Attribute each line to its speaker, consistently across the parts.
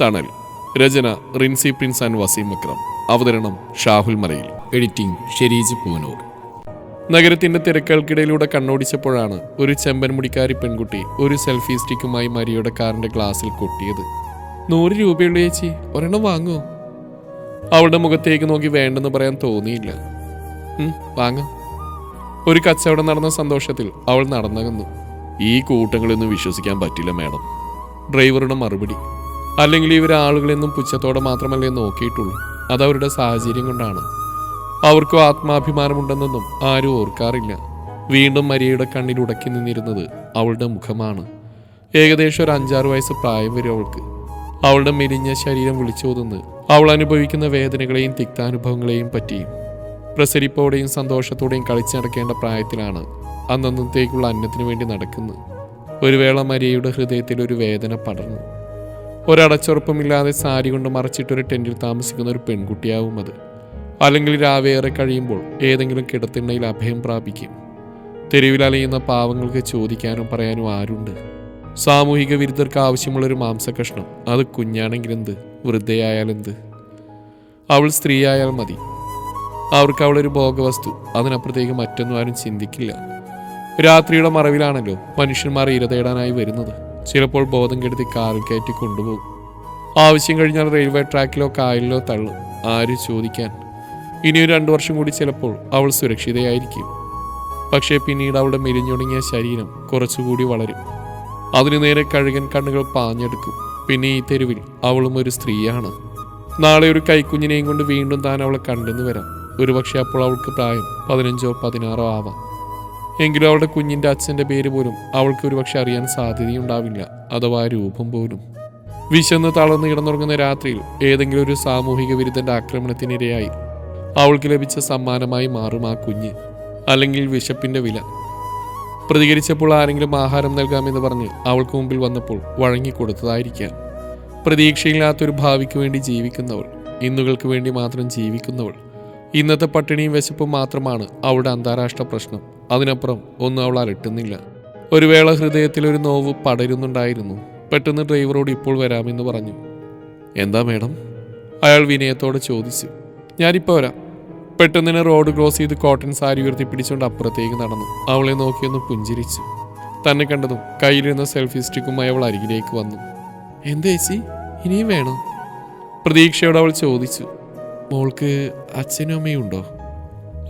Speaker 1: തണൽ. രചന റിൻസി പ്രിൻസ് ആൻഡ് വസീം അക്രം അവതരണം ഷാഹുൽ മലയിൽ. എഡിറ്റിംഗ് ഷെരീജ് പൂനൂർ നഗരത്തിന്റെ തിരക്കുകൾക്കിടയിലൂടെ കണ്ണോടിച്ചപ്പോഴാണ് ഒരു ചെമ്പൻ മുടിക്കാരി പെൺകുട്ടി ഒരു സെൽഫി സ്റ്റിക്കുമായി മരിയുടെ കാറിന്റെ ഗ്ലാസിൽ കൊട്ടിയത്. നൂറ് രൂപയുള്ള ചേച്ചി ഒരെണ്ണം വാങ്ങുമോ അവളുടെ മുഖത്തേക്ക് നോക്കി വേണ്ടെന്ന് പറയാൻ തോന്നിയില്ല. വാങ്ങ വാങ്ങാം. ഒരു കച്ചവടം നടന്ന സന്തോഷത്തിൽ അവൾ നടന്നകന്നു. ഈ കൂട്ടങ്ങളൊന്നും വിശ്വസിക്കാൻ പറ്റില്ല മാഡം. ഡ്രൈവറുടെ മറുപടി. അല്ലെങ്കിൽ ഇവർ ആളുകളെന്നും പുച്ഛത്തോടെ മാത്രമല്ലേ നോക്കിയിട്ടുള്ളൂ. അതവരുടെ സാഹചര്യം കൊണ്ടാണ്. അവർക്കും ആത്മാഭിമാനമുണ്ടെന്നൊന്നും ആരും ഓർക്കാറില്ല. വീണ്ടും മരിയയുടെ കണ്ണിൽ ഉടക്കി നിന്നിരുന്നത് അവളുടെ മുഖമാണ്. ഏകദേശം ഒരു അഞ്ചാറ് വയസ്സ് പ്രായം വരും അവൾക്ക്. അവളുടെ മെലിഞ്ഞ ശരീരം വിളിച്ചോതുന്ന്. അവൾ അനുഭവിക്കുന്ന വേദനകളെയും തിക്താനുഭവങ്ങളെയും പറ്റിയും പ്രസരിപ്പോടെയും സന്തോഷത്തോടെയും കളിച്ചു നടക്കേണ്ട പ്രായത്തിലാണ് അന്നന്നത്തേക്കുള്ള അന്നത്തിനു വേണ്ടി നടക്കുന്നത്. ഒരു വേള മരിയയുടെ ഹൃദയത്തിൽ ഒരു വേദന പടർന്നു. ഒരടച്ചുറപ്പമില്ലാതെ സാരി കൊണ്ട് മറച്ചിട്ടൊരു ടെന്റിൽ താമസിക്കുന്ന ഒരു പെൺകുട്ടിയാവും അത്. അല്ലെങ്കിൽ രാവേറെ കഴിയുമ്പോൾ ഏതെങ്കിലും കിടത്തിണ്ണയിൽ അഭയം പ്രാപിക്കും. തെരുവിൽ അലയുന്ന പാവങ്ങൾക്ക് ചോദിക്കാനും പറയാനും ആരുണ്ട്? സാമൂഹിക വിരുദ്ധർക്ക് ആവശ്യമുള്ളൊരു മാംസകഷ്ണം അത് കുഞ്ഞാണെങ്കിലെന്ത്? വൃദ്ധയായാലെന്ത്? അവൾ സ്ത്രീയായാൽ മതി. അവർക്ക് അവളൊരു ഭോഗവസ്തു. അതിനപ്പുറത്തേക്ക് മറ്റൊന്നും ആരും ചിന്തിക്കില്ല. രാത്രിയുടെ മറവിലാണല്ലോ മനുഷ്യന്മാർ ഇരതേടാനായി വരുന്നത്. ചിലപ്പോൾ ബോധം കെടുത്തി കാറിൽ കയറ്റി കൊണ്ടുപോകും. ആവശ്യം കഴിഞ്ഞാൽ റെയിൽവേ ട്രാക്കിലോ കായലിലോ തള്ളും. ആര് ചോദിക്കാൻ? ഇനിയൊരു രണ്ടു വർഷം കൂടി ചിലപ്പോൾ അവൾ സുരക്ഷിതയായിരിക്കും. പക്ഷേ പിന്നീട് അവളുടെ മെലിഞ്ഞൊടുങ്ങിയ ശരീരം കുറച്ചുകൂടി വളരും. അതിനു നേരെ കഴുകൻ കണ്ണുകൾ പാഞ്ഞെടുക്കും. പിന്നെ ഈ തെരുവിൽ അവളും ഒരു സ്ത്രീയാണ്. നാളെ ഒരു കൈക്കുഞ്ഞിനെയും കൊണ്ട് വീണ്ടും താൻ അവളെ കണ്ടെന്ന് വരാം. ഒരുപക്ഷെ അപ്പോൾ അവൾക്ക് പ്രായം പതിനഞ്ചോ പതിനാറോ ആവാം. എങ്കിലും അവളുടെ കുഞ്ഞിന്റെ അച്ഛന്റെ പേര് പോലും അവൾക്ക് ഒരുപക്ഷെ അറിയാൻ സാധ്യതയുണ്ടാവില്ല അഥവാ രൂപം പോലും. വിശന്ന് തളർന്ന് കിടന്നുറങ്ങുന്ന രാത്രിയിൽ ഏതെങ്കിലും ഒരു സാമൂഹിക വിരുദ്ധന്റെ ആക്രമണത്തിനിരയായി അവൾക്ക് ലഭിച്ച സമ്മാനമായി മാറും ആ കുഞ്ഞ് അല്ലെങ്കിൽ വിശപ്പിന്റെ വില. പ്രതികരിച്ചപ്പോൾ ആരെങ്കിലും ആഹാരം നൽകാമെന്ന് പറഞ്ഞ് അവൾക്ക് മുമ്പിൽ വന്നപ്പോൾ വഴങ്ങിക്കൊടുത്തതായിരിക്കാം പ്രതീക്ഷയില്ലാത്തൊരു ഭാവിക്ക് വേണ്ടി ജീവിക്കുന്നവൾ ഇന്നുകൾക്ക് വേണ്ടി മാത്രം ജീവിക്കുന്നവൾ. ഇന്നത്തെ പട്ടിണിയും വിശപ്പും മാത്രമാണ് അവളുടെ അന്താരാഷ്ട്ര പ്രശ്നം. അതിനപ്പുറം ഒന്നും അവൾ അലട്ടുന്നില്ല. ഒരു വേള ഹൃദയത്തിൽ ഒരു നോവ് പടരുന്നുണ്ടായിരുന്നു. പെട്ടെന്ന് ഡ്രൈവറോട് ഇപ്പോൾ വരാമെന്ന് പറഞ്ഞു. എന്താ മേഡം? അയാൾ വിനയത്തോടെ ചോദിച്ചു. ഞാനിപ്പോൾ വരാം. പെട്ടെന്ന് റോഡ് ക്രോസ് ചെയ്ത് കോട്ടൺ സാരി ഉയർത്തി പിടിച്ചുകൊണ്ട് അപ്പുറത്തേക്ക് നടന്നു. അവളെ നോക്കിയൊന്ന് പുഞ്ചിരിച്ചു. തന്നെ കണ്ടതും കയ്യിലിരുന്ന സെൽഫി സ്റ്റിക്കുമായി അവൾ അരികിലേക്ക് വന്നു. എന്തേച്ചി ഇനിയും വേണോ? പ്രതീക്ഷയോടെ അവൾ ചോദിച്ചു. മോൾക്ക് അച്ഛനും അമ്മയും ഉണ്ടോ?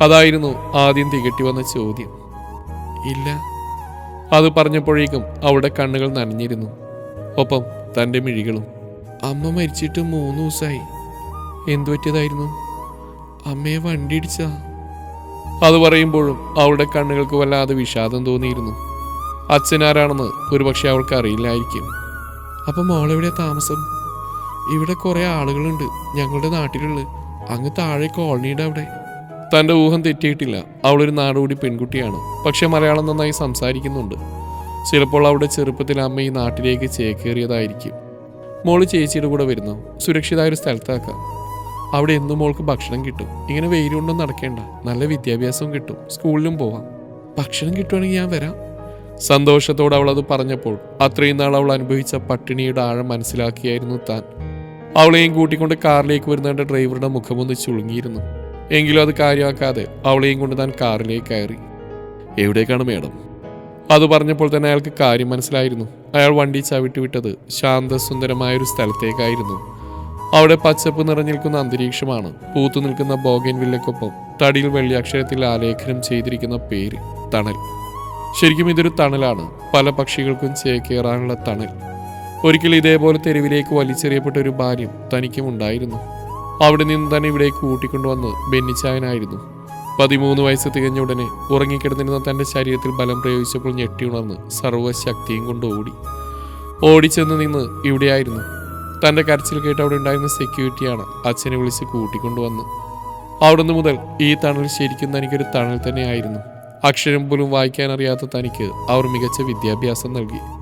Speaker 1: അതായിരുന്നു ആദ്യം തികട്ടി വന്ന ചോദ്യം. ഇല്ല. അത് പറഞ്ഞപ്പോഴേക്കും അവളുടെ കണ്ണുകൾ നനഞ്ഞിരുന്നു. ഒപ്പം തന്റെ മിഴികളും. അമ്മ മരിച്ചിട്ട് മൂന്ന് ദിവസമായി. എന്തു പറ്റിയതായിരുന്നു? അമ്മയെ വണ്ടി ഇടിച്ചാ അത് പറയുമ്പോഴും അവളുടെ കണ്ണുകൾക്ക് വല്ലാതെ വിഷാദം തോന്നിയിരുന്നു. അച്ഛനാരാണെന്ന് ഒരുപക്ഷെ അവൾക്ക് അറിയില്ലായിരിക്കും. അപ്പം മോളെവിടെ താമസം? ഇവിടെ കുറെ ആളുകളുണ്ട് ഞങ്ങളുടെ നാട്ടിലുള്ള അങ്ങ് താഴെ കോളനിയുടെ അവിടെ. തന്റെ ഊഹം തെറ്റിയിട്ടില്ല. അവളൊരു നാടുകൂടി പെൺകുട്ടിയാണ്. പക്ഷെ മലയാളം നന്നായി സംസാരിക്കുന്നുണ്ട്. ചിലപ്പോൾ അവിടെ ചെറുപ്പത്തിൽ അമ്മ ഈ നാട്ടിലേക്ക് ചേക്കേറിയതായിരിക്കും. മോൾ ചേച്ചിയുടെ കൂടെ വരുന്നു. സുരക്ഷിതമായ ഒരു സ്ഥലത്താക്കാം. അവിടെ എന്നും മോൾക്ക് ഭക്ഷണം കിട്ടും. ഇങ്ങനെ വെയിലുണ്ടൊന്നും നടക്കേണ്ട. നല്ല വിദ്യാഭ്യാസവും കിട്ടും. സ്കൂളിലും പോവാം. ഭക്ഷണം കിട്ടുവാണെങ്കിൽ ഞാൻ വരാം. സന്തോഷത്തോടെ അവൾ അത് പറഞ്ഞപ്പോൾ അത്രയും നാൾ അവൾ അനുഭവിച്ച പട്ടിണിയുടെ ആഴം മനസ്സിലാക്കിയായിരുന്നു താൻ. അവളെയും കൂട്ടിക്കൊണ്ട് കാറിലേക്ക് വരുന്നതിന്റെ ഡ്രൈവറുടെ മുഖമൊന്ന് ചുളുങ്ങിയിരുന്നു. എങ്കിലും അത് കാര്യമാക്കാതെ അവളെയും കൊണ്ട് താൻ കാറിലേക്ക് കയറി. എവിടേക്കാണ് മേഡം? അത് പറഞ്ഞപ്പോൾ തന്നെ അയാൾക്ക് കാര്യം മനസ്സിലായിരുന്നു. അയാൾ വണ്ടി ചവിട്ടി വിട്ടത് ശാന്തസുന്ദരമായ ഒരു സ്ഥലത്തേക്കായിരുന്നു. അവിടെ പച്ചപ്പ് നിറഞ്ഞിരിക്കുന്ന അന്തരീക്ഷമാണ് പൂത്തു നിൽക്കുന്ന ബോഗൻ വില്ലക്കൊപ്പം തടിയിൽ വെള്ളിയക്ഷരത്തിൽ ആലേഖനം ചെയ്തിരിക്കുന്ന പേര് തണൽ. ശരിക്കും ഇതൊരു തണലാണ്. പല പക്ഷികൾക്കും ചേക്കേറാനുള്ള തണൽ. ഒരിക്കൽ ഇതേപോലെ തെരുവിലേക്ക് വലിച്ചെറിയപ്പെട്ട ഒരു ബാല്യം തനിക്കും ഉണ്ടായിരുന്നു. അവിടെ നിന്ന് തന്നെ ഇവിടേക്ക് കൂട്ടിക്കൊണ്ടുവന്നത് ബെന്നിച്ചായനായിരുന്നു. പതിമൂന്ന് വയസ്സ് തികഞ്ഞ ഉടനെ ഉറങ്ങിക്കിടന്നിരുന്ന തന്റെ ശരീരത്തിൽ ബലം പ്രയോഗിച്ചപ്പോൾ ഞെട്ടിയുണർന്ന് സർവശക്തിയും കൊണ്ട് ഓടി. ഓടിച്ചെന്ന് നിന്ന് ഇവിടെയായിരുന്നു. തന്റെ കരച്ചിൽ കേട്ട് അവിടെ ഉണ്ടായിരുന്ന സെക്യൂരിറ്റിയാണ് അച്ഛനെ വിളിച്ച് കൂട്ടിക്കൊണ്ടുവന്ന്. അവിടുന്ന് മുതൽ ഈ തണൽ ശരിക്കും തനിക്കൊരു തണൽ തന്നെയായിരുന്നു. അക്ഷരം പോലും വായിക്കാൻ അറിയാത്ത തനിക്ക് അവർ മികച്ച വിദ്യാഭ്യാസം നൽകി.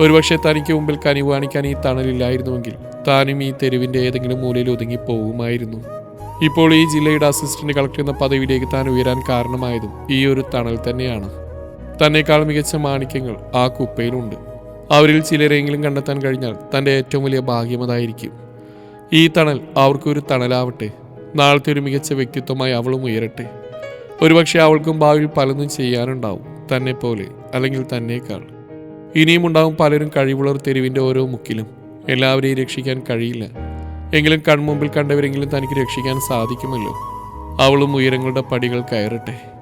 Speaker 1: ഒരുപക്ഷെ തനിക്ക് മുമ്പിൽ കനിവ് കാണിക്കാൻ ഈ തണലില്ലായിരുന്നുവെങ്കിൽ താനും ഈ തെരുവിന്റെ ഏതെങ്കിലും മൂലയിൽ ഒതുങ്ങി പോകുമായിരുന്നു ഇപ്പോൾ ഈ ജില്ലയുടെ അസിസ്റ്റന്റ് കളക്ടർ എന്ന പദവിയിലേക്ക് താൻ ഉയരാൻ കാരണമായതും ഈ ഒരു തണൽ തന്നെയാണ്. തന്നെക്കാൾ മികച്ച മാണിക്യങ്ങൾ ആ കുപ്പയിലുണ്ട്. അവരിൽ ചിലരെങ്കിലും കണ്ടെത്താൻ കഴിഞ്ഞാൽ തന്റെ ഏറ്റവും വലിയ ഭാഗ്യമതായിരിക്കും ഈ തണൽ അവർക്കൊരു തണലാവട്ടെ നാളത്തെ ഒരു മികച്ച വ്യക്തിത്വമായി അവളും ഉയരട്ടെ. ഒരുപക്ഷെ അവൾക്കും ഭാവിയിൽ പലതും ചെയ്യാനുണ്ടാവും തന്നെ പോലെ അല്ലെങ്കിൽ തന്നേക്കാൾ. ഇനിയും ഉണ്ടാവും പലരും കഴിവുള്ളവർ തെരുവിന്റെ ഓരോ മുക്കിലും. എല്ലാവരെയും രക്ഷിക്കാൻ കഴിയില്ല. എങ്കിലും കൺമുമ്പിൽ കണ്ടവരെങ്കിലും തനിക്ക് രക്ഷിക്കാൻ സാധിക്കുമല്ലോ. അവളും ഉയരങ്ങളുടെ പടികൾ കയറട്ടെ.